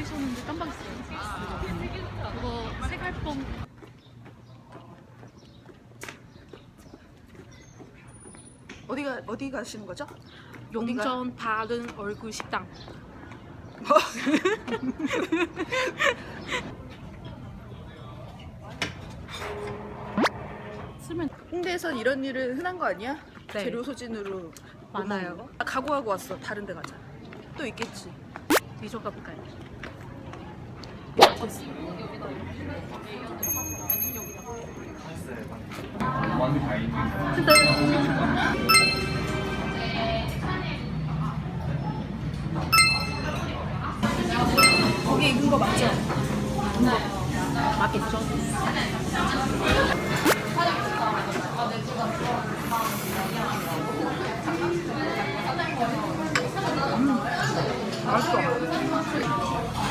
있었는데 깜빡했어요. 그거 세갈봉 어디가 어디 가시는 거죠? 용전 바른 얼굴 식당. 쓰면 홍대에선 이런 일은 흔한 거 아니야? 네. 재료 소진으로 많아요. 아, 각오하고 왔어. 다른 데 가자. 또 있겠지. 미소 가볼까요? 거기 익은 거 맞죠? 맞겠죠? 맛있어. 맛있어?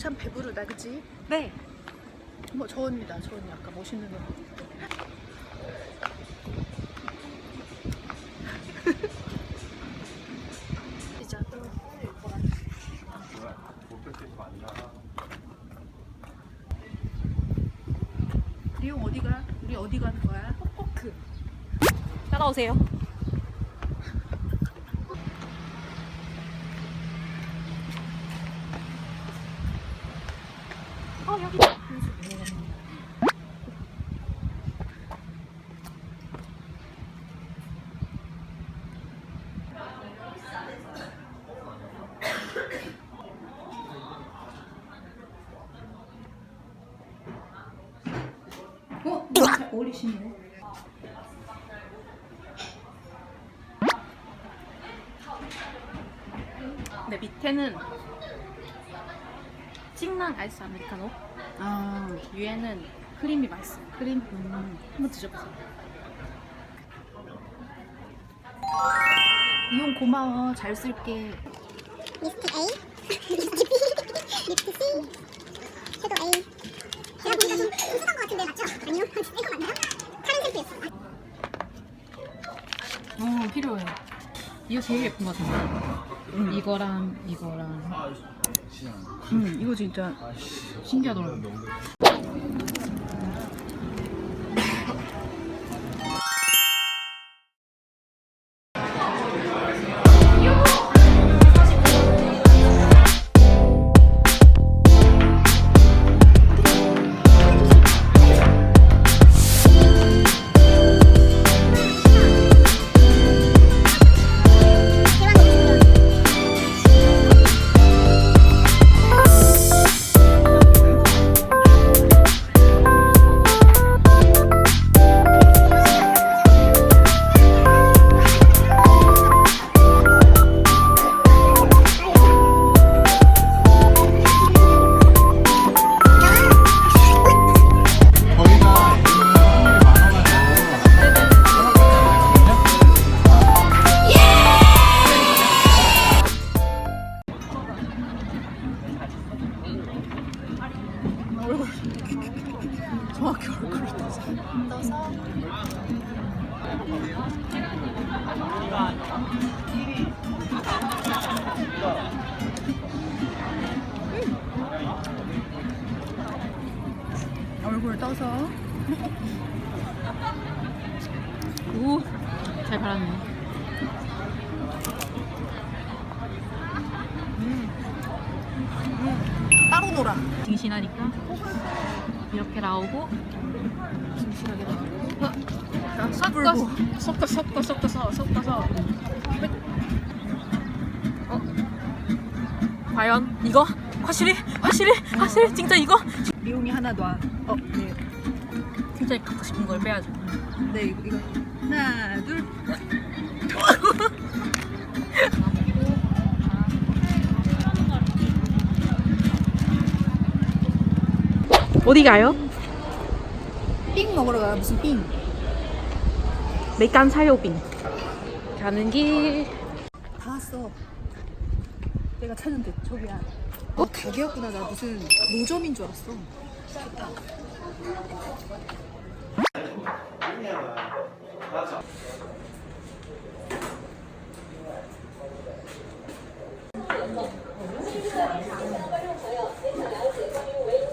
참 배부르다, 그치? 네. 뭐 저 언니다, 저 언니 아까 멋있는 거. 어디가? 우리 어디 가는 거야? 포크. 따라오세요. 어 여기. 어? 잘 어울리시네. 네 밑에는 찡랑 아이스 아메리카노. 아, 위에는 크림이 맛있어요. 크림. 음, 한번 드셔보세요. 이용 고마워. 잘 쓸게. 립스틱 A, 립스틱 B, 립스틱 C, 섀도우 A. 순한 것 같은데 맞죠? 아니요, 이거 맞나요? 카렌. 어 필요해. 이거 제일 예쁜 것 같은데. 이거랑 이거랑 음, 이거 진짜 신기하더라고. 정확히 얼굴을 떠서. 떠서. 음. 얼굴 떠서. 오, 잘 발랐네. 따로 놀아. 딩신하니까 이렇게 나오고 진실하게 나오고. 섞어서 섞어 섞어 섞어서 섞어서 어? 과연 이거 확실히 확실히 확실히 진짜 이거 미용이 하나 놔. 어, 네. 진짜 갖고 싶은 걸 빼야죠. 네, 이거, 이거. 하나, 둘. 어디 가요? 삥 먹으러 가요. 무슨 삥? 메간 사료빙. 가는 길. 다 왔어. 내가 찾는데 저기야. 어? 가게였구나. 나 무슨 노점인 줄 알았어.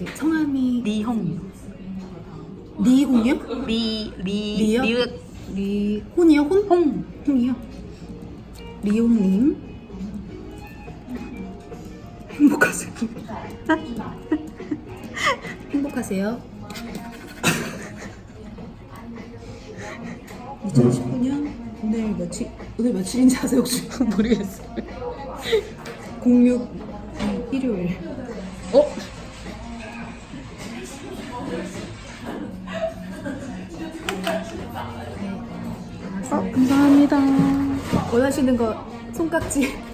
네 성함이 리홍 리홍이요? 리... 리... 리요? 리읒 리혼이요? 혼? 홍. 홍이요? 리홍님. 행복하세요. 행복하세요. 2019년 오늘 며칠 오늘 며칠인지 아세요 혹시? 모르겠어요 06 음, 일요일. 어? 어, 감사합니다. 원하시는 거 손깍지